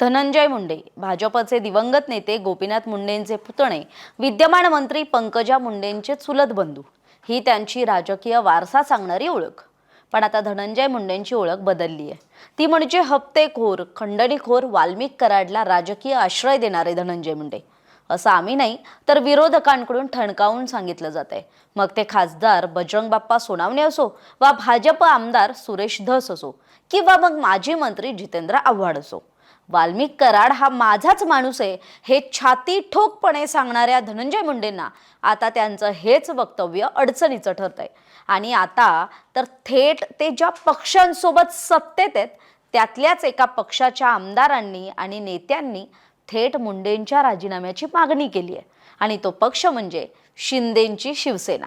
धनंजय मुंडे भाजपचे दिवंगत नेते गोपीनाथ मुंडेंचे पुतणे विद्यमान मंत्री पंकजा मुंडेंचे चुलत बंधू. ही त्यांची राजकीय वारसा सांगणारी ओळख. पण आता धनंजय मुंडेंची ओळख बदलली आहे ती म्हणजे हप्तेखोर खंडणीखोर वाल्मिक कराडला राजकीय आश्रय देणारे धनंजय मुंडे. असं आम्ही नाही तर विरोधकांकडून ठणकावून सांगितलं जात आहे मग ते खासदार बजरंग बाप्पा सोनावणे असो वा भाजप आमदार सुरेश धस असो किंवा मग माजी मंत्री जितेंद्र आव्हाड असो. वाल्मिक कराड हा माझाच माणूस आहे हे छाती ठोकपणे सांगणाऱ्या धनंजय मुंडेंना आता त्यांचं हेच वक्तव्य अडचणीचं ठरत आहे आणि आता तर थेट ते ज्या पक्षांसोबत सत्तेत आहेत त्यातल्याच एका पक्षाच्या आमदारांनी आणि नेत्यांनी थेट मुंडेंच्या राजीनाम्याची मागणी केली आहे. आणि तो पक्ष म्हणजे शिंदेंची शिवसेना.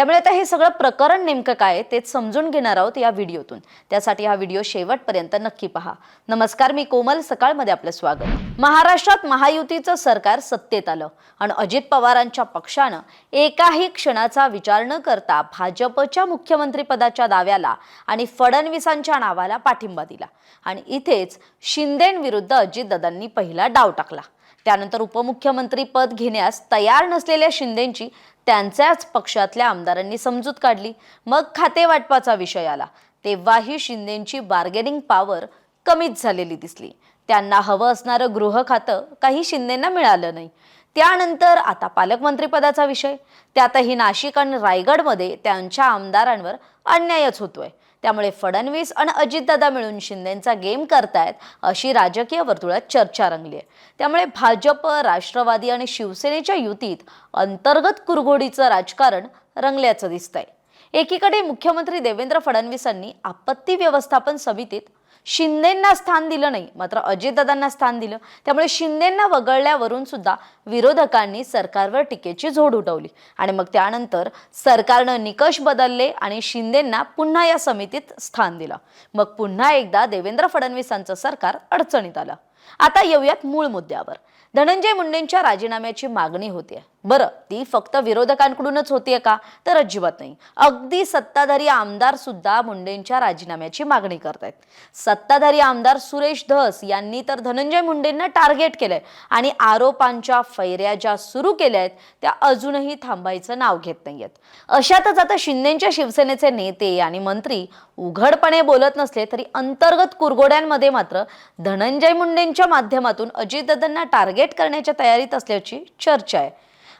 त्यामुळे आता हे सगळं प्रकरण नेमकं काय तेच समजून घेणार आहोत या व्हिडिओतून. त्यासाठी हा व्हिडिओ शेवटपर्यंत नक्की पहा. नमस्कार मी कोमल. सकाळमध्ये आपलं स्वागत. महाराष्ट्रात महायुतीचं सरकार सत्तेत आलं आणि अजित पवारांच्या पक्षानं एकाही क्षणाचा विचार न करता भाजपच्या मुख्यमंत्रीपदाच्या दाव्याला आणि फडणवीसांच्या नावाला पाठिंबा दिला. आणि इथेच शिंदेंविरुद्ध अजितदादांनी पहिला डाव टाकला. त्यानंतर उपमुख्यमंत्री पद घेण्यास तयार नसलेल्या शिंदेची त्यांच्याच पक्षातल्या आमदारांनी समजूत काढली. मग खाते वाटपाचा विषय आला. तेव्हाही शिंदेची बार्गेनिंग पॉवर कमीच झालेली दिसली. त्यांना हवं असणारं गृह खातं काही शिंदेंना मिळालं नाही. त्यानंतर आता पालकमंत्रीपदाचा विषय. त्यातही नाशिक आणि रायगडमध्ये त्यांच्या आमदारांवर अन्यायच होतोय. त्यामुळे फडणवीस आणि अजितदादा मिळून शिंदेंचा गेम करतायत अशी राजकीय वर्तुळात चर्चा रंगली आहे. त्यामुळे भाजप राष्ट्रवादी आणि शिवसेनेच्या युतीत अंतर्गत कुरघोडीचं राजकारण रंगल्याचं दिसतंय. एकीकडे मुख्यमंत्री देवेंद्र फडणवीसांनी आपत्ती व्यवस्थापन समितीत शिंदेंना स्थान दिलं नाही मात्र अजितदादांना स्थान दिलं. त्यामुळे शिंदेंना वगळल्यावरून सुद्धा विरोधकांनी सरकारवर टीकेची झोड उठवली आणि मग त्यानंतर सरकारनं निकष बदलले आणि शिंदेंना पुन्हा या समितीत स्थान दिलं. मग पुन्हा एकदा देवेंद्र फडणवीसांचं सरकार अडचणीत आलं. आता येऊयात मूळ मुद्द्यावर. धनंजय मुंडेंच्या राजीनाम्याची मागणी होतीये. बरं ती फक्त विरोधकांकडूनच होतीये का? तर अजिबात नाही. अगदी सत्ताधारी आमदार सुद्धा मुंडेंच्या राजीनाम्याची मागणी करतायत. सत्ताधारी आमदार सुरेश धस यांनी तर धनंजय मुंडेंना टार्गेट केलंय आणि आरोपांच्या फैऱ्या ज्या सुरू केल्या आहेत त्या अजूनही थांबायचं नाव घेत नाहीयेत. अशातच आता शिंदेच्या शिवसेनेचे नेते आणि मंत्री उघडपणे बोलत नसले तरी अंतर्गत कुरघोड्यांमध्ये मात्र धनंजय यांच्या माध्यमातून अजितदादांना टार्गेट करण्याच्या तयारीत असल्याची चर्चा आहे.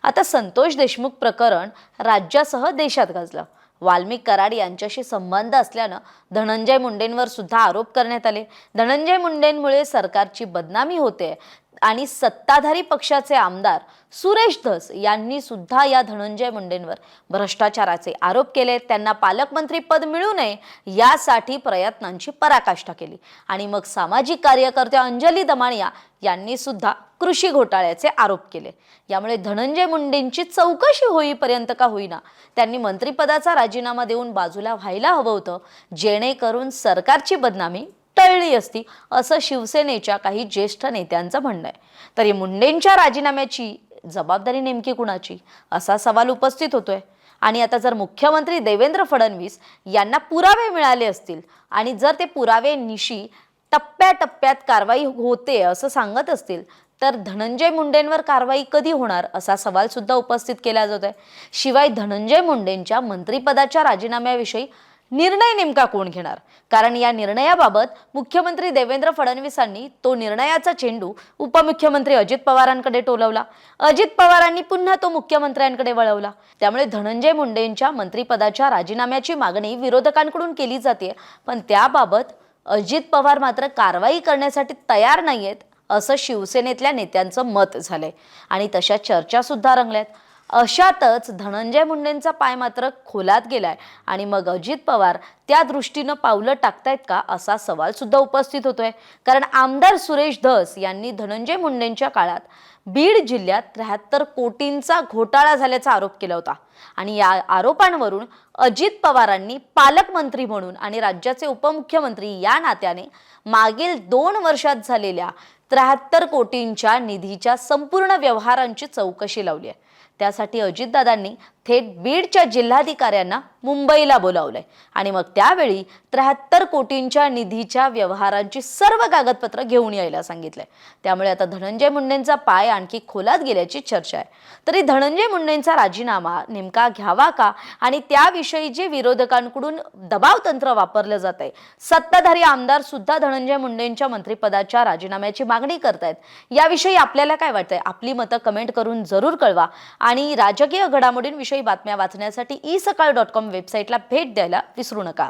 आता संतोष देशमुख प्रकरण राज्यासह देशात गाजलं. वाल्मिक कराड यांच्याशी संबंध असल्यानं धनंजय मुंडेंवर सुद्धा आरोप करण्यात आले. धनंजय मुंडेंमुळे सरकारची बदनामी होते आणि सत्ताधारी पक्षाचे आमदार सुरेश धस यांनी सुद्धा या धनंजय मुंडेंवर भ्रष्टाचाराचे आरोप केले. त्यांना पालकमंत्री पद मिळू नये यासाठी प्रयत्नांची पराकाष्ठा केली. आणि मग सामाजिक कार्यकर्त्या अंजली दमाणिया यांनी सुद्धा कृषी घोटाळ्याचे आरोप केले. यामुळे धनंजय मुंडेंची चौकशी होईपर्यंत का होईना त्यांनी मंत्रिपदाचा राजीनामा देऊन बाजूला व्हायला हवं होतं जेणेकरून सरकारची बदनामी तळली असती असं शिवसेनेच्या काही ज्येष्ठ नेत्यांचं म्हणणं आहे. तरी मुंडेंच्या राजीनाम्याची जबाबदारी नेमकी कुणाची? असा सवाल उपस्थित होतोय. आणि आता जर मुख्यमंत्री देवेंद्र फडणवीस यांना पुरावे मिळाले असतील आणि जर ते पुरावे निशी टप्प्याटप्प्यात कारवाई होते असं सांगत असतील तर धनंजय मुंडेंवर कारवाई कधी होणार असा सवाल सुद्धा उपस्थित केला जात आहे शिवाय धनंजय मुंडेंच्या मंत्रिपदाच्या राजीनाम्याविषयी निर्णय नेमका कोण घेणार? कारण या निर्णयाबाबत मुख्यमंत्री देवेंद्र फडणवीसांनी तो निर्णयाचा चेंडू उपमुख्यमंत्री अजित पवारांकडे टोलवला. अजित पवारांनी पुन्हा तो मुख्यमंत्र्यांकडे वळवला. त्यामुळे धनंजय मुंडेंच्या मंत्रिपदाच्या राजीनाम्याची मागणी विरोधकांकडून केली जाते. पण त्याबाबत अजित पवार मात्र कारवाई करण्यासाठी तयार नाहीयेत असं शिवसेनेतल्या नेत्यांचं मत झालंय. आणि तशा चर्चा सुद्धा रंगल्यात. अशातच धनंजय मुंडेंचा पाय मात्र खोलात गेलाय. आणि मग अजित पवार त्या दृष्टीनं पावलं टाकतायत का असा सवाल सुद्धा उपस्थित होतोय. कारण आमदार सुरेश धस यांनी धनंजय मुंडेंच्या काळात बीड जिल्ह्यात त्र्याहत्तर कोटींचा घोटाळा झाल्याचा आरोप केला होता. आणि या आरोपांवरून अजित पवारांनी पालकमंत्री म्हणून आणि राज्याचे उपमुख्यमंत्री या नात्याने मागील दोन वर्षात झालेल्या त्र्याहत्तर कोटींच्या निधीच्या संपूर्ण व्यवहारांची चौकशी लावली आहे. त्यासाठी अजितदादांनी थेट बीडच्या जिल्हाधिकाऱ्यांना मुंबईला बोलावलंय. आणि मग त्यावेळी त्र्याहत्तर कोटींच्या निधीच्या व्यवहारांची सर्व कागदपत्र घेऊन यायला सांगितलंय. त्यामुळे आता धनंजय मुंडेंचा पाय आणखी खोलात गेल्याची चर्चा आहे. तरी धनंजय मुंडेंचा राजीनामा नेमका घ्यावा का? आणि त्याविषयी जे विरोधकांकडून दबाव तंत्र वापरलं जात आहे सत्ताधारी आमदार सुद्धा धनंजय मुंडेंच्या मंत्रिपदाच्या राजीनाम्याची मागणी करतायत. याविषयी आपल्याला काय वाटतंय? आपली मतं कमेंट करून जरूर कळवा. आणि राजकीय घडामोडींविषयी बातम्या वाचण्यासाठी ई सकाळ डॉट कॉम वेबसाईटला भेट द्यायला विसरू नका.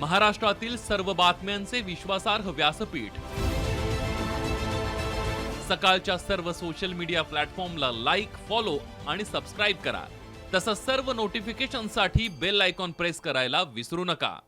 महाराष्ट्रातील सर्व बातम्यांचे विश्वासार्ह व्यासपीठ. सकाळच्या सर्व सोशल मीडिया प्लॅटफॉर्मला लाईक फॉलो आणि सबस्क्राईब करा. तसंच सर्व नोटिफिकेशनसाठी बेल आयकॉन प्रेस करायला विसरू नका.